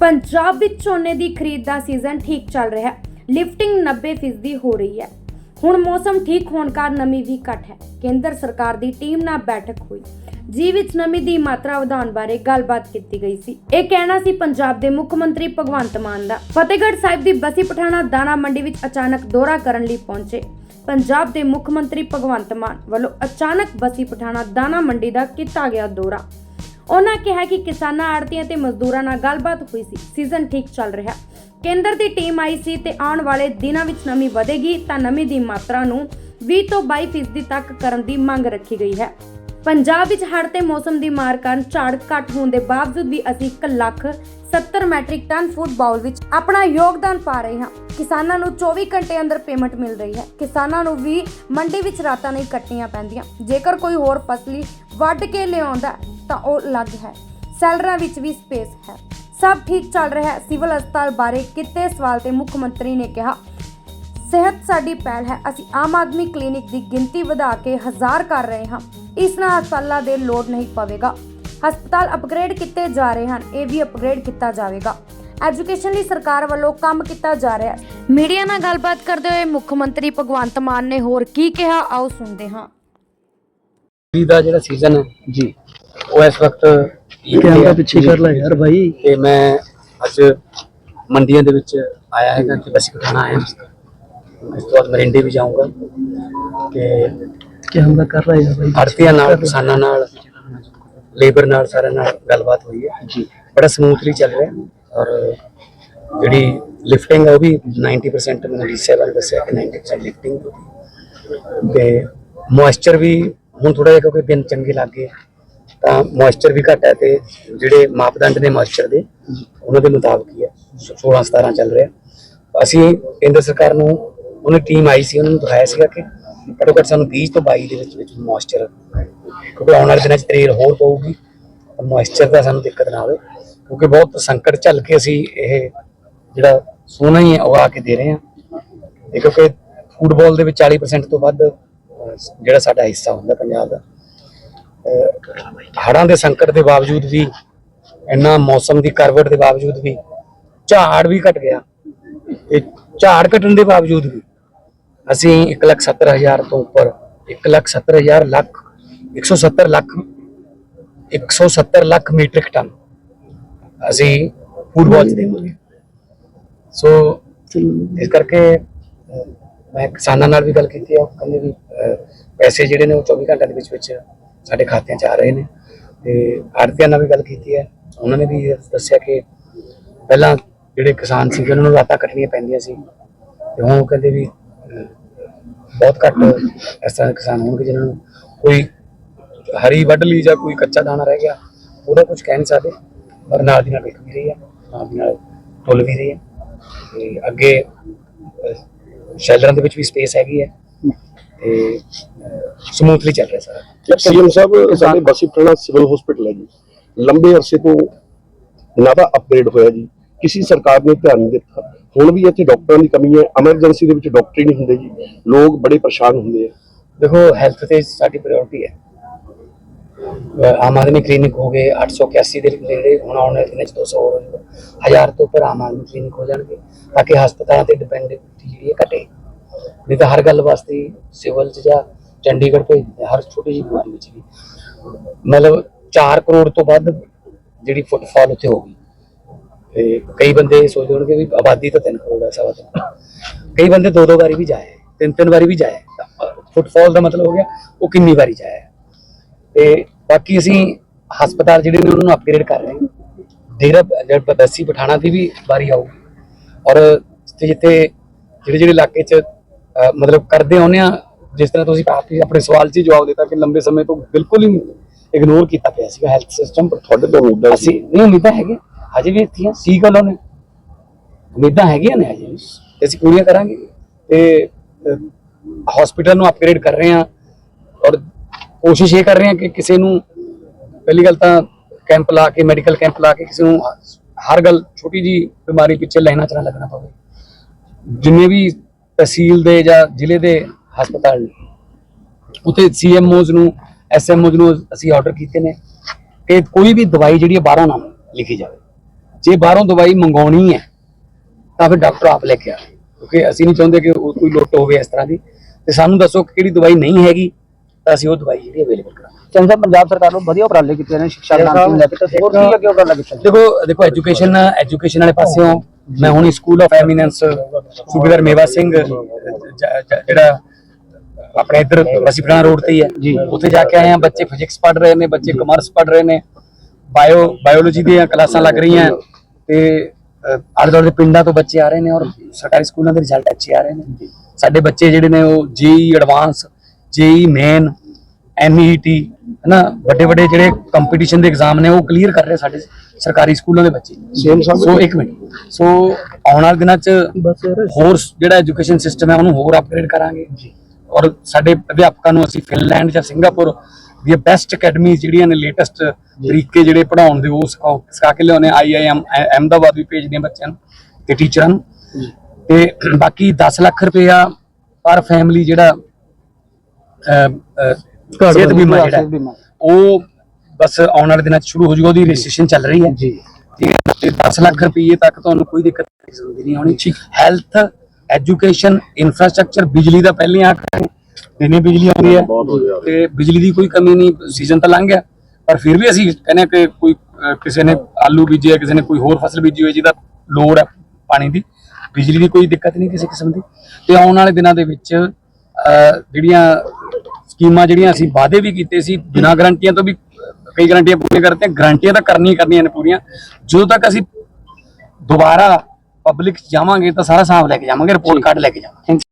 ਪੰਜਾਬ ਵਿੱਚ ਝੋਨੇ ਦੀ ਖਰੀਦ ਦਾ ਸੀਜ਼ਨ ਠੀਕ ਚੱਲ ਰਿਹਾ ਹੈ। ਲਿਫਟਿੰਗ 90% ਹੋ ਰਹੀ ਹੈ। ਹੁਣ ਮੌਸਮ ਠੀਕ ਹੋਣ ਕਾਰਨ ਨਮੀ ਵੀ ਘਟ ਹੈ। ਕੇਂਦਰ ਸਰਕਾਰ ਦੀ ਟੀਮ ਨਾਲ ਬੈਠਕ ਹੋਈ। ਜੀ ਵਿੱਚ ਨਮੀ ਦੀ ਮਾਤਰਾ ਵਧਾਉਣ ਬਾਰੇ ਗੱਲਬਾਤ ਕੀਤੀ ਗਈ ਸੀ। ਇਹ ਕਹਿਣਾ ਸੀ ਪੰਜਾਬ ਦੇ ਮੁੱਖ ਮੰਤਰੀ ਭਗਵੰਤ ਮਾਨ ਦਾ। ਫਤਿਹਗੜ੍ਹ ਸਾਹਿਬ ਦੀ ਬਸੀ ਪਠਾਣਾ ਦਾਣਾ ਮੰਡੀ ਵਿੱਚ ਅਚਾਨਕ ਦੌਰਾ ਕਰਨ ਲਈ ਪਹੁੰਚੇ। ਪੰਜਾਬ ਦੇ ਮੁੱਖ ਮੰਤਰੀ ਭਗਵੰਤ ਮਾਨ ਵੱਲੋਂ ਅਚਾਨਕ ਬਸੀ ਪਠਾਣਾ ਦਾਣਾ ਮੰਡੀ ਦਾ ਕੀਤਾ ਗਿਆ ਦੌਰਾ। ਉਹਨਾਂ ਕਿਹਾ ਕਿ ਕਿਸਾਨਾਂ ਆੜਤੀਆਂ ਤੇ ਮਜ਼ਦੂਰਾਂ ਨਾਲ ਗੱਲਬਾਤ ਹੋਈ ਸੀ। ਸੀਜ਼ਨ ਠੀਕ ਚੱਲ ਰਿਹਾ। ਕੇਂਦਰ ਦੀ ਟੀਮ ਆਈ ਸੀ ਤੇ ਆਉਣ ਵਾਲੇ ਦਿਨਾਂ ਵਿੱਚ ਨਮੀ ਵਧੇਗੀ ਤਾਂ ਨਮੀ ਦੀ ਮਾਤਰਾ ਨੂੰ 20 ਤੋਂ 22% ਤੱਕ ਕਰਨ ਦੀ ਮੰਗ ਰੱਖੀ ਗਈ ਹੈ। ਪੰਜਾਬ ਵਿੱਚ ਹੜ੍ਹ ਤੇ ਮੌਸਮ ਦੀ ਮਾਰ ਕਾਰਨ ਝਾੜ ਘੱਟ ਹੋਣ ਦੇ ਬਾਵਜੂਦ ਵੀ ਅਸੀਂ 1 lakh 70 metric ton food bowl ਵਿੱਚ ਆਪਣਾ ਯੋਗਦਾਨ ਪਾ ਰਹੇ ਹਾਂ। ਕਿਸਾਨਾਂ ਨੂੰ 24 ਘੰਟੇ ਅੰਦਰ ਪੇਮੈਂਟ ਮਿਲ ਰਹੀ ਹੈ। ਕਿਸਾਨਾਂ ਨੂੰ ਵੀ ਮੰਡੀ ਵਿੱਚ ਰਾਤਾਂ ਨਹੀਂ ਕੱਟਣੀਆਂ ਪੈਂਦੀਆਂ। ਜੇਕਰ ਕੋਈ ਹੋਰ ਫਸਲੀ ਵੱਢ ਕੇ ਲਿਆਉਂਦਾ ਤਾਂ ਉਹ ਅਲੱਗ ਹੈ। ਸੈਲਰਾਂ ਵਿੱਚ ਵੀ ਸਪੇਸ ਹੈ। ਸਭ ਠੀਕ ਚੱਲ ਰਿਹਾ ਹੈ। ਸਿਵਲ ਹਸਪਤਾਲ ਬਾਰੇ ਕਿਤੇ ਸਵਾਲ ਤੇ ਮੁੱਖ ਮੰਤਰੀ ਨੇ ਕਿਹਾ, ਸਿਹਤ ਸਾਡੀ ਪਹਿਲ ਹੈ। ਅਸੀਂ ਆਮ ਆਦਮੀ ਕਲੀਨਿਕ ਦੀ ਗਿਣਤੀ ਵਧਾ ਕੇ ਹਜ਼ਾਰ ਕਰ ਰਹੇ ਹਾਂ। ਇਸ ਨਾਲ ਹਸਪਤਾਲਾਂ ਦੇ ਲੋਡ ਨਹੀਂ ਪਵੇਗਾ। ਹਸਪਤਾਲ ਅਪਗ੍ਰੇਡ ਕੀਤੇ ਜਾ ਰਹੇ ਹਨ ਇਹ ਵੀ ਅਪਗ੍ਰੇਡ ਕੀਤਾ ਜਾਵੇਗਾ। ਐਜੂਕੇਸ਼ਨ ਲਈ ਸਰਕਾਰ ਵੱਲੋਂ ਕੰਮ ਕੀਤਾ ਜਾ ਰਿਹਾ ਹੈ। ਮੀਡੀਆ ਨਾਲ ਗੱਲਬਾਤ ਕਰਦੇ ਹੋਏ ਮੁੱਖ ਮੰਤਰੀ ਭਗਵੰਤ ਮਾਨ ਨੇ ਹੋਰ ਕੀ ਕਿਹਾ ਆਓ ਸੁਣਦੇ ਹਾਂ। ਖਰੀਦ ਦਾ ਜਿਹੜਾ ਸੀਜ਼ਨ ਹੈ ਜੀ। ਉਹ ਇਸ ਵਕਤ ਕੈਮਰਾ। ਪਿੱਛੇ ਕਰ ਲੈ ਯਾਰ ਭਾਈ ਤੇ ਮੈਂ ਅੱਜ ਮੰਡੀਆਂ ਦੇ ਵਿੱਚ ਆਇਆ ਹੈਗਾ ਕਿ ਬਸੀ ਪਠਾਣਾ ਆਇਆ। ਇਸ ਤੋਂ ਬਾਅਦ ਮਰਿੰਡੇ ਵੀ ਜਾਊਂਗਾ। ਤੇ ਕੈਮਰਾ ਕਰ ਲੈ ਯਾਰ ਭਾਈ ਆੜਤੀਆਂ ਨਾਲ ਕਿਸਾਨਾਂ ਨਾਲ। ਲੇਬਰ ਨਾਲ ਸਾਰਿਆਂ ਨਾਲ ਗੱਲਬਾਤ ਹੋਈ ਹੈ। ਜੀ। ਬੜਾ ਸਮੂਥਲੀ ਚੱਲ ਰਿਹਾ ਔਰ ਜਿਹੜੀ ਲਿਫਟਿੰਗ ਹੈ ਉਹ ਵੀ 90% ਮੈਨੂੰ ਡੀਸੇ ਵਾਲੇ ਦੱਸਿਆ ਕਿ 90% ਲਿਫਟਿੰਗ ਤੇ ਮੋਇਸਚਰ ਵੀ ਹੁਣ ਥੋੜਾ ਜਿਹਾ ਕਿਉਂਕਿ ਦਿਨ ਚੰਗੇ ਲੱਗ ਗਏ ਤਾਂ ਮੋਇਸਚਰ ਵੀ ਘੱਟ ਹੈ ਤੇ ਜਿਹੜੇ ਮਾਪਦੰਡ ਨੇ ਮੋਇਸਚਰ ਦੇ ਉਹਨਾਂ ਦੇ ਮੁਤਾਬਕ ਹੀ ਹੈ। 16 17 ਚੱਲ ਰਿਹਾ। ਅਸੀਂ ਕੇਂਦਰ ਸਰਕਾਰ ਨੂੰ ਉਹਨੇ ਟੀਮ ਆਈ ਸੀ ਉਹਨਾਂ ਨੂੰ ਦਿਖਾਇਆ ਸੀਗਾ ਕਿ ਘੱਟੋ ਘੱਟ ਸਾਨੂੰ 20 ਤੋਂ 22 ਦੇ ਵਿੱਚ ਵਿੱਚ ਮੋਇਸਚਰ ਕਿਉਂਕਿ ਆਉਣ ਵਾਲੇ ਦਿਨਾਂ 'ਚ ਤਰੇਲ ਹੋਰ ਪਊਗੀ। ਮੋਇਸਚਰ ਦਾ ਸਾਨੂੰ ਦਿੱਕਤ ਨਾ ਆਵੇ। ਕਿਉਂਕਿ ਬਹੁਤ ਸੰਕਟ ਝੱਲ ਕੇ ਅਸੀਂ ਇਹ ਜਿਹੜਾ ਸੋਨਾ ਹੀ ਹੈ ਕੇ ਦੇ ਰਹੇ ਹਾਂ। ਇਹ ਕਿਉਂਕਿ ਫੁੱਟਬਾਲ ਦੇ ਵਿੱਚ 40% ਤੋਂ ਵੱਧ ਜਿਹੜਾ ਸਾਡਾ ਹਿੱਸਾ ਹੁੰਦਾ ਪੰਜਾਬ ਦਾ। ਹੜਾਂ ਦੇ ਸੰਕਟ ਦੇ ਬਾਵਜੂਦ ਵੀ, ਇੰਨਾ ਮੌਸਮ ਦੀ ਕਰਵਟ ਦੇ ਬਾਵਜੂਦ ਵੀ, ਝਾੜ ਵੀ ਘਟ ਗਿਆ। ਇਹ ਝਾੜ ਘਟਣ ਦੇ ਬਾਵਜੂਦ ਵੀ ਅਸੀਂ 170000 ਤੋਂ ਉੱਪਰ 170000 ਲੱਖ 170 ਲੱਖ 170 ਲੱਖ ਮੀਟ੍ਰਿਕ ਟਨ ਅਸੀਂ ਫੁੱਟਬਾਲ ਚ ਦੇਵਾਂਗੇ। ਸੋ ਇਸ ਕਰਕੇ ਮੈਂ ਕਿਸਾਨਾਂ ਨਾਲ ਵੀ ਗੱਲ ਕੀਤੀ ਆ ਉਹ ਕਹਿੰਦੇ ਵੀ ਪੈਸੇ ਜਿਹੜੇ ਨੇ ਉਹ 24 ਘੰਟਿਆਂ ਦੇ ਵਿੱਚ ਵਿੱਚ ਸਾਡੇ ਖਾਤਿਆਂ 'ਚ ਆ ਰਹੇ ਨੇ। ਤੇ ਆੜਤੀਆਂ ਨਾਲ ਵੀ ਗੱਲ ਕੀਤੀ ਹੈ। ਉਹਨਾਂ ਨੇ ਵੀ ਦੱਸਿਆ ਕਿ ਪਹਿਲਾਂ ਜਿਹੜੇ ਕਿਸਾਨ ਸੀ ਉਹਨਾਂ ਨੂੰ ਰਾਤਾਂ ਕੱਟਣੀਆਂ ਪੈਂਦੀਆਂ ਸੀ। ਤੇ ਹੁਣ ਉਹ ਕਹਿੰਦੇ ਵੀ ਬਹੁਤ ਘੱਟ ਇਸ ਤਰ੍ਹਾਂ ਕਿਸਾਨ ਹੋਣਗੇ ਜਿਨ੍ਹਾਂ ਨੂੰ ਕੋਈ ਹਰੀ ਵੱਢ ਲਈ ਜਾਂ ਕੋਈ ਕੱਚਾ ਦਾਣਾ ਰਹਿ ਗਿਆ, ਉਹਦਾ ਕੁਝ ਕਹਿ ਨਹੀਂ ਸਕਦੇ, ਪਰ ਨਾਲ ਦੀ ਨਾਲ ਵਿਕ ਵੀ ਰਹੀ ਹੈ, ਨਾਲ ਦੀ ਨਾਲ ਟੁੱਲ ਵੀ ਰਹੀ ਹੈ ਤੇ ਅੱਗੇ ਸ਼ੈਲਰਾਂ ਦੇ ਵਿੱਚ ਵੀ ਸਪੇਸ ਹੈਗੀ ਹੈ ਤੇ ਸਮੂਥਲੀ ਚੱਲ ਰਿਹਾ ਸਾਰਾ। ਸੀਐਮ ਸਾਹਿਬ, ਸਾਡੇ ਬਸੀ ਪਟਨਾ ਸਿਵਲ ਹਸਪੀਟਲ ਹੈ ਜੀ। ਲੰਬੇ ਅਰਸੇ ਤੋਂ ਨਾ ਤਾਂ ਅਪਗ੍ਰੇਡ ਹੋਇਆ ਜੀ। ਕਿਸੇ ਸਰਕਾਰ ਨੇ ਧਿਆਨ ਨਹੀਂ ਦਿੱਤਾ। ਹੁਣ ਵੀ ਇੱਥੇ ਡਾਕਟਰਾਂ ਦੀ ਕਮੀ ਹੈ ਐਮਰਜੈਂਸੀ ਦੇ ਵਿੱਚ ਡਾਕਟਰ ਹੀ ਨਹੀਂ ਹੁੰਦੇ ਜੀ। ਲੋਕ ਬੜੇ ਪਰੇਸ਼ਾਨ ਹੁੰਦੇ ਆ। ਦੇਖੋ ਹੈਲਥ ਤੇ ਸਾਡੀ ਪ੍ਰਾਇੋਰਟੀ ਹੈ। ਆਮ ਆਦਮੀ ਕਲੀਨਿਕ ਹੋ ਗਏ 881 ਦੇ ਨੇੜੇ ਹੁਣ ਆਉਣ ਵਾਲੇ ਚ 200 ਹੋ ਜਾਊਗਾ। ਹਜ਼ਾਰ ਤੋਂ ਉੱਪਰ ਆਮ ਆਦਮੀ ਕਲੀਨਿਕ ਹੋ ਜਾਣਗੇ। ਤਾਂ ਕਿ ਹਸਪਤਾਲਾਂ ਤੇ ਡਿਪੈਂਡੈਂਟੀ ਜਿਹੜੀ ਘਟੇ। ਨਹੀਂ ਤਾਂ ਹਰ ਗੱਲ ਵਾਸਤੇ ਸਿਵਲ ਚ ਜਾਂ ਚੰਡੀਗੜ੍ਹ ਭੇਜਦੇ ਹਰ ਛੋਟੀ ਜਿਹੀ ਬਿਮਾਰੀ ਵਿੱਚ ਵੀ। ਮਤਲਬ 4 ਕਰੋੜ ਤੋਂ ਵੱਧ ਜਿਹੜੀ ਫੁੱਟਫਾਲ ਉੱਥੇ ਹੋ ਤੇ ਕਈ ਬੰਦੇ ਸੋਚਦੇ ਹੋਣਗੇ ਵੀ ਆਬਾਦੀ ਤਾਂ 3 ਕਰੋੜ ਹੈ ਸਵਾ ਤਿੰਨ ਕਈ ਬੰਦੇ ਦੋ ਦੋ ਵਾਰੀ ਵੀ ਜਾਏ ਤਿੰਨ ਤਿੰਨ ਵਾਰੀ ਵੀ ਜਾਏ। ਫੁੱਟਫਾਲ ਦਾ ਮਤਲਬ ਹੋ ਗਿਆ ਉਹ ਕਿੰਨੀ ਵਾਰੀ ਜਾਏ। ਤੇ ਬਾਕੀ ਅਸੀਂ ਹਸਪਤਾਲ ਜਿਹੜੇ ਨੇ ਉਹਨਾਂ ਨੂੰ ਅਪਗ੍ਰੇਡ ਕਰ ਰਹੇ ਹਾਂ। ਡੇਰਾ ਜਿਹੜਾ ਬਸੀ ਪਠਾਣਾ ਦੀ ਵੀ ਵਾਰੀ ਆਊਗੀ। ਔਰ ਜਿੱਥੇ ਜਿੱਥੇ ਜਿਹੜੇ ਜਿਹੜੇ ਇਲਾਕੇ 'ਚ ਮਤਲਬ ਕਰਦੇ ਆਉਂਦੇ ਆ ਜਿਸ ਤਰ੍ਹਾਂ ਤੁਸੀਂ ਕਾਫੀ ਆਪਣੇ ਸਵਾਲ 'ਚ ਹੀ ਜਵਾਬ ਦਿੱਤਾ ਕਿ ਲੰਬੇ ਸਮੇਂ ਤੋਂ ਬਿਲਕੁਲ ਹੀ ਇਗਨੋਰ ਕੀਤਾ ਪਿਆ ਸੀਗਾ ਹੈਲਥ ਸਿਸਟਮ ਤੁਹਾਡੇ ਤੋਂ ਉਮੀਦਾਂ ਅਸੀਂ ਨਹੀਂ ਉਮੀਦਾਂ ਹੈਗੇ ਹਜੇ ਵੀ ਇੱਥੇ ਸੀ ਗੱਲੋਂ ਨੇ? ਉਮੀਦਾਂ ਹੈਗੀਆਂ ਨੇ ਹਜੇ ਵੀ। ਤੇ ਅਸੀਂ ਪੂਰੀਆਂ ਕਰਾਂਗੇ। ਤੇ ਹਸਪੀਟਲ ਨੂੰ ਅਪਗ੍ਰੇਡ ਕਰ ਰਹੇ ਹਾਂ ਔਰ ਕੋਸ਼ਿਸ਼ ਇਹ ਕਰ ਰਹੇ ਹਾਂ ਕਿ ਕਿਸੇ ਨੂੰ ਪਹਿਲੀ ਗੱਲ ਤਾਂ ਕੈਂਪ ਲਾ ਕੇ ਮੈਡੀਕਲ ਕੈਂਪ ਲਾ ਕੇ ਕਿਸੇ ਨੂੰ ਹਰ ਗੱਲ ਛੋਟੀ ਜੀ ਬਿਮਾਰੀ ਪਿੱਛੇ ਲਾਈਨਾਂ ਚ ਨਾ ਲੱਗਣਾ ਪਵੇ। ਜਿੰਨੇ ਵੀ ਤਹਿਸੀਲ ਦੇ ਜਾਂ ਜ਼ਿਲ੍ਹੇ ਦੇ ਹਸਪਤਾਲ ਨੇ, ਉੱਥੇ ਸੀਐਮਓਜ਼ ਨੂੰ ਐਸਐਮਓਜ਼ ਨੂੰ ਅਸੀਂ ਆਰਡਰ ਕੀਤੇ ਨੇ ਕਿ ਕੋਈ ਵੀ ਦਵਾਈ ਜਿਹੜੀ ਹੈ ਬਾਹਰੋਂ ਨਾ ਲਿਖੀ ਜਾਵੇ। ਜੇ ਬਾਹਰੋਂ ਦਵਾਈ ਮੰਗਾਉਣੀ ਹੈ ਤਾਂ ਫਿਰ ਡਾਕਟਰ ਆਪ ਲੈ ਕੇ ਆਵੇ ਕਿਉਂਕਿ ਅਸੀਂ ਨਹੀਂ ਚਾਹੁੰਦੇ ਕਿ ਉਹ ਕੋਈ ਲੁੱਟ ਹੋਵੇ ਇਸ ਤਰ੍ਹਾਂ ਦੀ। ਤੇ ਸਾਨੂੰ ਦੱਸੋ ਕਿ ਕਿਹੜੀ ਦਵਾਈ ਨਹੀਂ ਹੈਗੀ ਤਾਂ ਅਸੀਂ ਉਹ ਦਵਾਈ ਜਿਹੜੀ ਅਵੇਲੇਬਲ ਕਰਾਂਗੇ। ਚੰਗਾ ਪੰਜਾਬ ਸਰਕਾਰ ਨੂੰ ਵਧੀਆ ਉਪਰਾਲੇ ਕੀਤੇ ਨੇ ਸਿੱਖਾ ਦਾ ਨਾਮ ਲੈ ਕੇ ਤੇ ਹੋਰ ਕੀ ਅੱਗੇ ਉਪਰਾਲਾ ਕੀਤਾ ਦੇਖੋ ਦੇਖੋ ਐਜੂਕੇਸ਼ਨ ਐਜੂਕੇਸ਼ਨ ਵਾਲੇ ਪਾਸਿਓਂ ਮੈਂ ਹੁਣੀ ਸਕੂਲ ਆਫ ਐਮੀਨੈਂਸ ਸੂਬੇਦਾਰ ਮੇਵਾ ਸਿੰਘ ਜਿਹੜਾ ਆਪਣੇ ਇੱਧਰ ਵਸੀਪੁਰਾ ਰੋਡ ਤੇ ਹੀ ਹੈ। ਉੱਥੇ ਜਾ ਕੇ ਆਏ ਆ ਬੱਚੇ ਫਿਜ਼ਿਕਸ ਪੜ੍ਹ ਰਹੇ ਨੇ ਬੱਚੇ ਕਮਰਸ ਪੜ੍ਹ ਰਹੇ ਨੇ। ਬਾਇਓ ਬਾਇਓਲੋਜੀ ਦੀਆਂ ਕਲਾਸਾਂ ਲੱਗ ਰਹੀਆਂ ਤੇ ਆਲੇ ਦੁਆਲੇ ਦੇ ਪਿੰਡਾਂ ਤੋਂ ਬੱਚੇ ਆ ਰਹੇ ਨੇ ਔਰ ਸਰਕਾਰੀ ਸਕੂਲਾਂ ਦੇ ਰਿਜ਼ਲਟ ਅੱਛੇ ਆ ਰਹੇ ਨੇ। ਸਾਡੇ ਬੱਚੇ ਜਿਹੜੇ ਨੇ ਉਹ JEE advance JEE main MET ਹਨਾ ਵੱਡੇ ਵੱਡੇ ਜਿਹੜੇ ਕੰਪੀਟੀਸ਼ਨ ਦੇ ਐਗਜ਼ਾਮ ਨੇ ਉਹ ਕਲੀਅਰ ਕਰ ਰਹੇ ਸਾਡੇ ਸਰਕਾਰੀ ਸਕੂਲਾਂ ਦੇ ਬੱਚੇ। ਸੋ ਇੱਕ ਮਿੰਟ। ਸੋ ਆਉਣ ਵਾਲੇ ਦਿਨਾਂ 'ਚ ਹੋਰ ਜਿਹੜਾ ਐਜੂਕੇਸ਼ਨ ਸਿਸਟਮ ਹੈ ਉਹਨੂੰ ਹੋਰ ਅਪਗ੍ਰੇਡ ਕਰਾਂਗੇ। ਔਰ ਸਾਡੇ ਅਧਿਆਪਕਾਂ ਨੂੰ ਅਸੀਂ ਫਿਨਲੈਂਡ ਜਾਂ ਸਿੰਗਾਪੁਰ ਦੀਆਂ ਬੈਸਟ ਅਕੈਡਮੀਜ਼ ਜਿਹੜੀਆਂ ਨੇ ਲੇਟੈਸਟ ਤਰੀਕੇ ਜਿਹੜੇ ਪੜਾਉਣ ਦੇ ਉਹ ਸਿਖਾਓ ਸਿਖਾ ਕੇ ਲਿਆਉਣੇ ਆਈਆਈਐਮ ਅਹਿਮਦਾਬਾਦ ਵੀ ਭੇਜਦੇ ਹਾਂ ਬੱਚਿਆਂ ਨੂੰ ਤੇ ਟੀਚਰਾਂ ਨੂੰ। ਤੇ ਬਾਕੀ 10 ਲੱਖ ਰੁਪਇਆ ਪਰ ਫੈਮਿਲੀ ਜਿਹੜਾ ਸਿਹਤ ਦਾ ਬੀਮਾ ਜਿਹੜਾ। ਉਹ ਬਸ ਆਉਣ ਵਾਲੇ ਦਿਨਾਂ 'ਚ ਸ਼ੁਰੂ ਹੋ ਜਾਊਗਾ ਉਹਦੀ ਰਜਿਸਟ੍ਰੇਸ਼ਨ ਚੱਲ ਰਹੀ ਹੈ। ਜੀ। ਠੀਕ ਹੈ ਤੇ 10 ਲੱਖ ਰੁਪਏ ਤੱਕ ਤੁਹਾਨੂੰ ਕੋਈ ਦਿੱਕਤ ਨਹੀਂ ਨਹੀਂ ਆਉਣੀ ਹੈਲਥ ਐਜੂਕੇਸ਼ਨ ਇਨਫਰਾਸਟ੍ਰਕਚਰ ਬਿਜਲੀ ਦਾ ਪਹਿਲੇ ਆ ਦਿਨੇ ਬਿਜਲੀ ਆਉਂਦੀ ਹੈ। ਤੇ ਬਿਜਲੀ ਦੀ ਕੋਈ ਕਮੀ ਨਹੀਂ ਸੀਜ਼ਨ ਤਾਂ ਲੰਘ ਗਿਆ। ਪਰ ਫਿਰ ਵੀ ਅਸੀਂ ਕਹਿੰਦੇ ਹਾਂ ਕਿ ਕੋਈ ਅਹ, ਕਿਸੇ ਨੇ ਆਲੂ ਬੀਜੇ ਕਿਸੇ ਨੇ ਕੋਈ ਹੋਰ ਫਸਲ ਬੀਜੀ ਹੋਈ ਜਿਹਦਾ ਲੋੜ ਹੈ ਪਾਣੀ ਦੀ। ਬਿਜਲੀ ਦੀ ਕੋਈ ਦਿੱਕਤ ਨਹੀਂ ਕਿਸੇ ਕਿਸਮ ਦੀ। ਤੇ ਆਉਣ ਵਾਲੇ ਦਿਨਾਂ ਦੇ ਵਿੱਚ ਅਹ, ਜਿਹੜੀਆਂ ਸਕੀਮਾਂ ਜਿਹੜੀਆਂ ਅਸੀਂ ਵਾਅਦੇ ਵੀ ਕੀਤੇ ਸੀ ਬਿਨਾਂ ਗਰੰਟੀਆਂ ਤੋਂ ਵੀ ਅਹ, ਕਈ ਗਰੰਟੀਆਂ ਪੂਰੀਆਂ ਕਰਤੇ ਗਰੰਟੀਆਂ ਤਾਂ ਕਰਨੀਆਂ ਹੀ ਕਰਨੀਆਂ ਨੇ ਪੂਰੀਆਂ। ਜਦੋਂ ਤੱਕ ਅਸੀਂ ਦੁਬਾਰਾ ਪਬਲਿਕ ਜਾਵਾਂਗੇ ਤਾਂ ਸਾਰਾ ਹਿਸਾਬ ਲੈ ਕੇ ਜਾਵਾਂਗੇ ਰਿਪੋਰਟ ਕਾਰਡ ਲੈ ਕੇ ਜਾਵਾਂਗੇ।